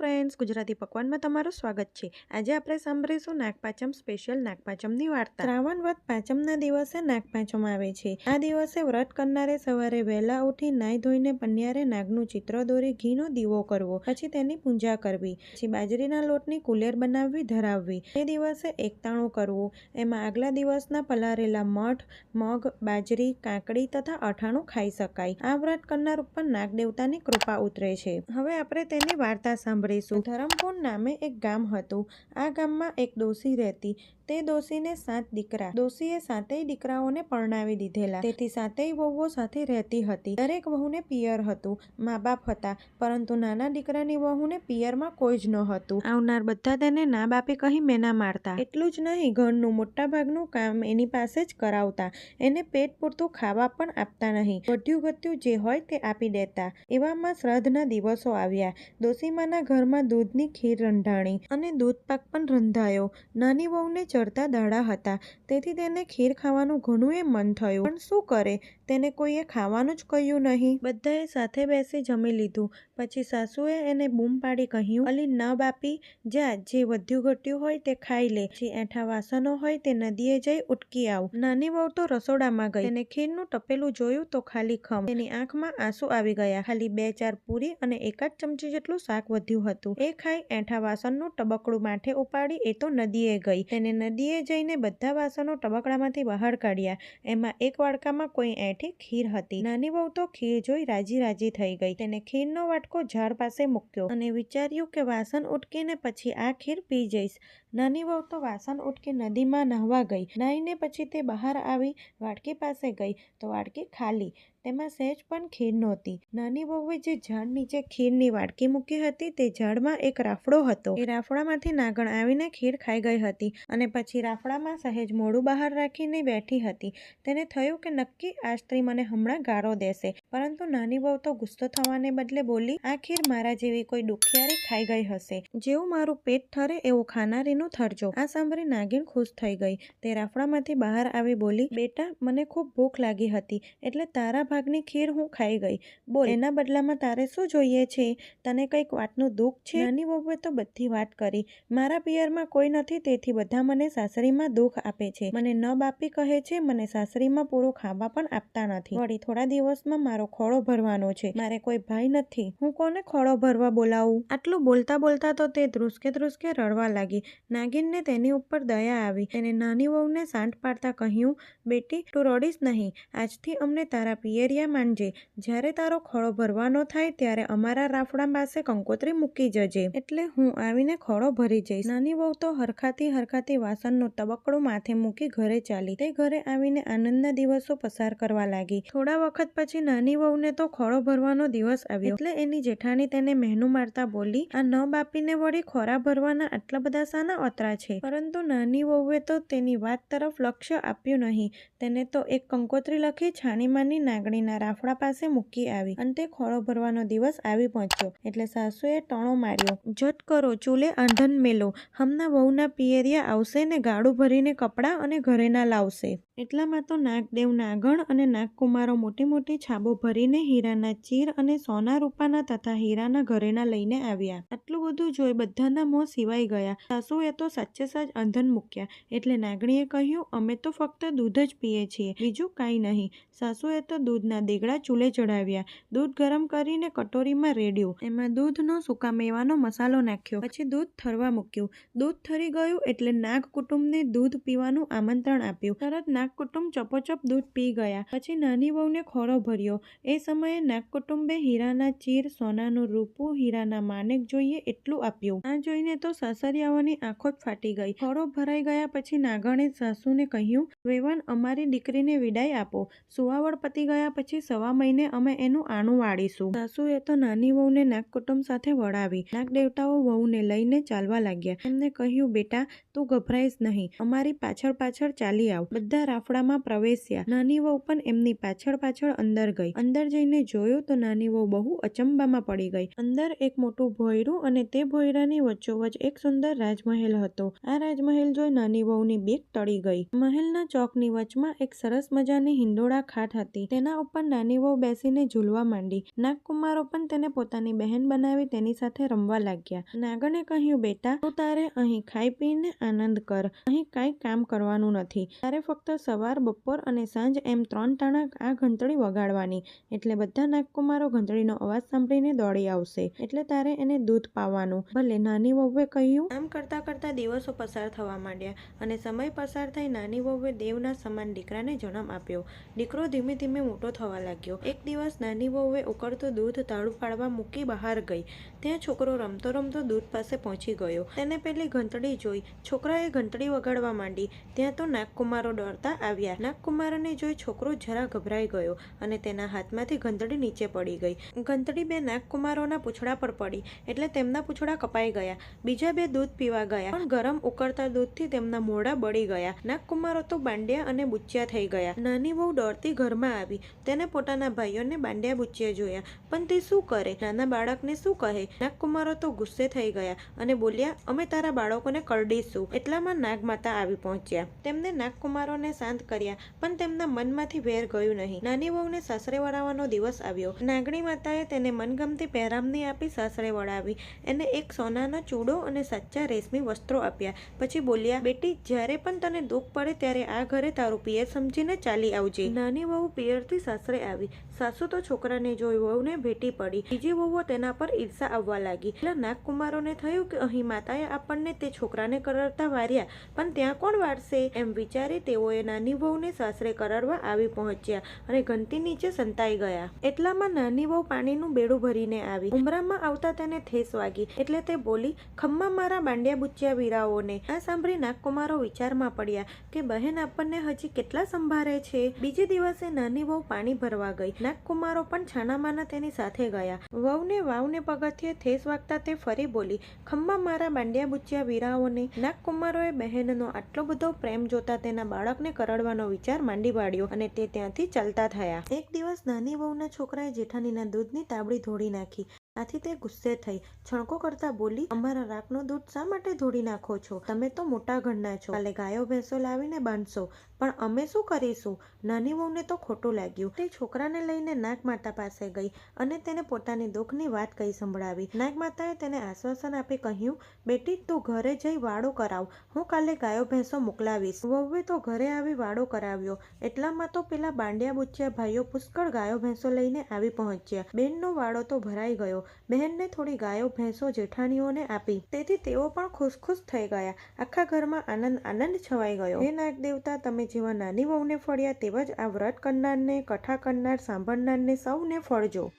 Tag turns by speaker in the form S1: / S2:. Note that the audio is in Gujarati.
S1: ફ્રેન્ડ્સ, ગુજરાતી પકવાનમાં તમારું સ્વાગત છે. આજે આપણે સાંભળીશું નાગપાંચમ સ્પેશિયલ નાગપાંચમની વાર્તા. શ્રાવણ વ્રત પાંચમના દિવસે નાગપાંચમ આવે છે. આ દિવસે વ્રત કરનારે સવારે વહેલા ઉઠી નાઈ ધોઈને પન્યારે નાગનું ચિત્ર દોરી ઘીનો દીવો કરવો. પછી તેની પૂજા કરવી. પછી બાજરીના લોટની કુલેર બનાવવી, ધરાવવી. તે દિવસે એકતાણું કરવું. એમાં આગલા દિવસના પલારેલા મઠ, મગ, બાજરી, કાકડી તથા અઠાણું ખાઈ શકાય. આ વ્રત કરનાર ઉપર નાગ દેવતાની કૃપા ઉતરે છે. હવે આપણે તેની વાર્તા સાંભળીશું. ધરમપુર નામે એક ગામ હતું. આ ગામમાં એક ડોસી રહેતી. તે દોશીને સાત દીકરા. દોશીએ સાતેય દીકરાઓને પરણાવી દીધેલા. તેથી સાતેય વહુઓ સાથે રહેતી હતી. દરેક વહુને પિયર હતું. મા બાપ હતા, પરંતુ નાના દીકરાની વહુને પિયરમાં કોઈ જ ન હતું આવનાર બધા તેને ના બાપે કહી મેના મારતા. એટલું જ નહીં, ઘરનું મોટાભાગનું કામ એની પાસે જ કરાવતા. એને પેટ પૂરતું ખાવા પણ આપતા નહીં. વધ્યું ગત્યું જે હોય તે આપી દેતા. એવામાં શ્રાદ્ધના દિવસો આવ્યા. દોશીમાના ઘરમાં દૂધની ખીર રંધાણી અને દૂધ પાક પણ રંધાયો. નાની વહુને ચડતા દાડા હતા. તેથી તેને ખીર ખાવાનું ઘણું એ મન થયું. પણ શું કરે? તેને કોઈએ ખાવાનું જ કહ્યું નહીં. બધાએ સાથે બેસી જમી લીધું. પછી સાસુએ એને બૂમ પાડી કહ્યું, અલી, ન બાપી, જા, જે વધ્યું ઘટ્યું હોય તે ખાઈ લે. જે એઠા વાસણો હોય તે નદીએ જઈ ઉટકી આવ. નાની વહુ તો રસોડામાં ગઈ. તેને ખીરનું ટપેલું જોયું તો ખાલી ખમ. તેની આંખમાં આંસુ આવી ગયા. ખાલી બે ચાર પૂરી અને એકાદ ચમચી જેટલું શાક વધ્યું હતું. એ ખાઈ એઠા વાસણનું ટબકડું માથે ઉપાડી એ તો નદીએ ગઈ. તેને નદીએ જઈને બધા વાસણો ટબકડામાંથી બહાર કાઢ્યા. એમાં એક વાડકામાં કોઈ એઠી ખીર હતી. નાની વહુ તો ખીર જોઈ રાજી રાજી થઈ ગઈ. તેને ખીરનો વાટકો ઝાડ પાસે મૂક્યો અને વિચાર્યું કે વાસણ ઉટકીને પછી આ ખીર પી જઈશ. નાની વહુ તો વાસણ ઉટકી નદીમાં નહાવા ગઈ. નાહીને પછી તે બહાર આવી વાડકી પાસે ગઈ. તો વાડકી ખાલી. તેમાં સહેજ પણ ખીર નહોતી. નાની વહુએ જે ઝાડ નીચે ખીરની વાડકી મૂકી હતી તે ઝાડમાં એક રાફડો હતો. એ રાફડામાંથી નાગણ આવીને ખીર ખાઈ ગઈ હતી અને પછી રાફડામાં સહેજ મોડું બહાર રાખીને બેઠી હતી. તેને થયું કે નક્કી આ સ્ત્રી મને હમણાં ગારો દેશે. પરંતુ નાની બહુ તો ગુસ્સો થવાને બદલે બોલી આ ખીર મારા જેવી કોઈ દુખિયારી ખાઈ ગઈ હશે. જેવું મારું પેટ ઠરે એવું ખાનારીનું થરજો આ સાંભળી નાગિન ખુશ થઈ ગઈ. તે રાફડામાંથી બહાર આવી બોલી, બેટા, મને ખૂબ ભૂખ લાગી હતી, એટલે તારા ભાગની ખીર હું ખાઈ ગઈ. બોલ, એના બદલામાં તારે શું જોઈએ છે? તને કંઈક વાતનું દુઃખ છે? નાની બહુએ તો બધી વાત કરી. મારા પિયરમાં કોઈ નથી, તેથી બધા મને સાસરીમાં દુઃખ આપે છે. મને ન બાપી કહે છે, મને સાસરીમાં પૂરું ખાવા પણ આપતા નથી. વળી થોડા દિવસમાં મારો ખોળો ભરવાનો છે. મારે કોઈ ભાઈ નથી. હું કોને ખોળો ભરવા બોલાવું? આટલું બોલતા બોલતા તો તે ધ્રુસકે ધ્રુસકે રડવા લાગી. નાગિનને તેની ઉપર દયા આવી. તેને નાની વહુને સાંઠ પાડતા કહ્યું, બેટી, તું રડીશ નહીં. આજથી અમને તારા પિયરિયા માનજે જ્યારે તારો ખોળો ભરવાનો થાય ત્યારે અમારા રાફડા પાસે કંકોત્રી મૂકી જજે. એટલે હું આવીને ખોળો ભરી જઈશ. નાની વહુ તો હરખાતી હરખાતી વાસણનું તબકડું માથે મૂકી ઘરે ચાલી. તે ઘરે આવીને આનંદના દિવસો પસાર કરવા લાગી. થોડા વખત પછી નાની વહુને તો ખોળો ભરવાનો દિવસ આવ્યો. એટલે એની જેઠાણી તેને મહેનું મારતા બોલી, આ ન બાપીને વળી ખોરા ભરવાના આટલા બધા સાના અતરા છે? પરંતુ નાની વહુએ તો તેની વાત તરફ લક્ષ્ય આપ્યું નહીં. તેને તો એક કંકોત્રી લખી છાનીમાની નાગણીના રાફડા પાસે મૂકી આવી અંતે ખોળો ભરવાનો દિવસ આવી પહોંચ્યો. એટલે સાસુએ ટણો માર્યો. જટ કરો, ચૂલે આંધન મેલો. હમણાં વહુના પિયરિયા આવશે ને ગાડું ભરીને કપડાં અને ઘરેના લાવશે. એટલામાં તો નાગદેવ નાગણ અને નાગકુમારો મોટી મોટી છાબો ભરીને હીરાના ચીર અને સોના રૂપાના તથા હીરાના ઘરેના લઈને આવ્યા. આટલું બધું જોઈ બધાના મોં સિવાઈ ગયા. સાસુએ તો સાચે સાચ અંધન મૂક્યા. એટલે નાગણીએ કહ્યું, અમે તો ફક્ત દૂધ જ પીએ છીએ, બીજું કાંઈ નહીં. સાસુએ તો દૂધના દેગડા ચૂલે ચડાવ્યા દૂધ ગરમ કરીને કટોરીમાં રેડ્યું. એમાં દૂધનો સૂકા મેવાનો મસાલો નાખ્યો. પછી દૂધ ઠરવા મૂક્યું. દૂધ ઠરી ગયું એટલે નાગ કુટુંબને દૂધ પીવાનું આમંત્રણ આપ્યું. તરત નાગ કુટુંબ ચપોચપ દૂધ પી ગયા. પછી નાની વહુને ખોરો ભર્યો. એ સમયે નાગ કુટુંબે હીરાના ચીર, સોનાનું રૂપું, હીરાના માનેક જોઈએ એટલું આપ્યું. આ જોઈને તો સાસરિયાઓની આંખો જ ફાટી ગઈ. ખોળો ભરાઈ ગયા પછી નાગણે સાસુને કહ્યું વેવાન અમારી દીકરીને વિદાય આપો. સુવાવડ પતી ગયા પછી સવા મહિને અમે એનું આણું વાળીશું. સાસુએ તો નાની વહુને નાગ કુટુંબ સાથે વળાવી. નાગ દેવતાઓ વહુને લઈને ચાલવા લાગ્યા. એમને કહ્યું, બેટા, તું ગભરાઈશ નહીં. અમારી પાછળ પાછળ ચાલી આવ. બધા રાફડામાં પ્રવેશ્યા. નાની વહુ પણ એમની પાછળ પાછળ અંદર ગઈ. અંદર જઈને જોયું તો નાની વહુ બહુ અચંબામાં પડી ગઈ. અંદર એક મોટું ભોયરું અને તે ભોયરાની વચ્ચોવચ એક સુંદર રાજમહેલ હતો. આ રાજમહેલ જોઈ નાની વહુની બીક તળી ગઈ. મહેલના ચોકની વચમાં એક સરસ મજાની હિંડોળા ખાટ હતી. તેના ઉપર નાની વહુ બેસીને ઝૂલવા માંડી. નાગકુમારો પણ તેને પોતાની બહેન બનાવી તેની સાથે રમવા લાગ્યા. નાગણે કહ્યું, બેટા, તું તારે અહીં ખાઈ પીને આનંદ કર. અહીં કાંઈ કામ કરવાનું નથી. તારે ફક્ત સવાર, બપોર અને સાંજ એમ ત્રણ ટાણા આ ઘંટડી વગાડવાની. એટલે બધા નાગકુમારો ઘંટડીનો અવાજ સાંભળીને દોડી આવશે. એટલે તારે એને દૂધ પાવાનું. ભલે નાની વહુએ કહ્યું. આમ કરતા કરતા દિવસો પસાર થવા માંડ્યા અને સમય પસાર થઈ નાની વહુએ દેવના સમાન દીકરાને જન્મ આપ્યો. દીકરો ધીમે ધીમે મોટો થવા લાગ્યો. એક દિવસ નાની વહુએ ઉકળતું દૂધ તાળું પાડવા મૂકી બહાર ગઈ. ત્યાં છોકરો રમતો રમતો દૂધ પાસે પહોંચી ગયો. તેને પેલી ઘંટડી જોઈ. છોકરાએ ઘંટડી વગાડવા માંડી. ત્યાં તો નાગકુમારો દોડતા આવ્યા. નાગકુમારોને જોઈ છોકરો જરા ગભરાઈ ગયો અને તેના હાથમાંથી ઘંટડી નીચે પડી ગઈ. ઘંટડી બે નાગકુમારોના પૂછડા પર પડી એટલે તેમના પૂછડા કપાઈ ગયા. બીજા બે દૂધ પીવા ગયા. પણ ગરમ ઉકળતા દૂધથી તેમના મોઢા બળી ગયા. નાગકુમારો તો બાંડ્યા અને બુચ્યા થઈ ગયા. નાની બહુ દોડતી ઘરમાં આવી. તેને પોતાના ભાઈઓને બાંડ્યા બુચ્યા જોયા. પણ તે શું કરે? નાના બાળકને શું કહે? નાગકુમારો તો ગુસ્સે થઈ ગયા અને બોલ્યા, અમે તારા બાળકોને કરડીશું. એટલામાં નાગમાતા આવી પહોંચ્યા. તેમને નાગકુમારોને શાંત કર્યા, પણ તેમના મનમાંથી વેર ગયું નહીં. નાની વહુને સાસરે વળાવવાનો દિવસ આવ્યો. નાગણી માતાએ તેને મનગમતી પહેરામણી આપી સાસરે વળાવી એને એક સોનાનો ચૂડો અને સાચા રેશમી વસ્ત્રો આપ્યા. પછી બોલ્યા, બેટી, જ્યારે પણ તને દુઃખ પડે ત્યારે આ ઘરે તારું પિયર સમજીને ચાલી આવજે. નાની વહુ પિયરથી સાસરે આવી. સાસુ તો છોકરાને જોઈ વહુને ભેટી પડી. બીજી વહુઓ તેના પર ઈર્ષા આવવા લાગી. એટલે નાગકુમારોને થયું કે અહીં માતાએ આપણને તે છોકરાને કરડતા વાર્યા, પણ ત્યાં કોણ વારશે? એમ વિચારી તેઓએ નાની વહુને સાસરે કરડવા આવી પહોંચ્યા અને ઘંટી નીચે સંતાઈ ગયા. એટલામાં નાની વહુ પાણીનું બેડું ભરીને આવી. ઉમરામાં આવતા તેને ઠેસ વાગી. એટલે તે બોલી, ખમ્મા મારા બાંડિયા બુચ્યા વીરાઓને. આ સાંભળી નાગકુમારો વિચારમાં પડ્યા કે બહેન આપણને હજી કેટલા સંભાળે છે? બીજે દિવસે નાની વહુ પાણી ભરવા ગઈ. નાગકુમારો પણ છાનામાના તેની સાથે ગયા. વહુને વાવને પગથિયે ઠેસ વાગતા તે ફરી બોલી, ખમ્મા મારા બાંડિયા બુચ્યા વીરાઓને. નાગકુમારોએ બહેનનો આટલો બધો પ્રેમ જોતા તેના બાળકને કરડવાનો વિચાર માંડી પાડ્યો અને તે ત્યાંથી ચાલતા થયા. એક દિવસ નાની વહુના છોકરાએ જેઠાણીના દૂધની તાબડી ધોળી નાખી. આથી તે ગુસ્સે થઈ. છણકો કરતા બોલી, અમારા રાખનું દૂધ શા માટે ધોડી નાખો છો? તમે તો મોટા ઘરના છો. કાલે ગાયો, ભેંસો લાવીને બાંધશો. પણ અમે શું કરીશું? નાની વહુને તો ખોટું લાગ્યું. તે છોકરાને લઈને નાગમાતા પાસે ગઈ અને તેને પોતાની દુઃખની વાત કહી સંભળાવી. નાગમાતાએ તેને આશ્વાસન આપી કહ્યું, બેટી, તું ઘરે જઈ વાડો કરાવ. હું કાલે ગાયો, ભેંસો મોકલાવીશ. વહુએ તો ઘરે આવી વાડો કરાવ્યો. એટલામાં તો પેલા બાંડિયા બુચ્યા ભાઈઓ પુષ્કળ ગાયો, ભેંસો લઈને આવી પહોંચ્યા. બેનનો વાડો તો ભરાઈ ગયો. બહેનને થોડી ગાયો, ભેંસો, જેઠાણીઓને આપી. તેથી તેઓ પણ ખુશ ખુશ થઈ ગયા. આખા ઘરમાં આનંદ આનંદ છવાઈ ગયો. હે નાગ દેવતા, તમે જેવા નાની વહુને ફળ્યા તેવા જ આ વ્રત કરનારને, કથા કરનાર, સાંભળનારને સૌને ફળજો.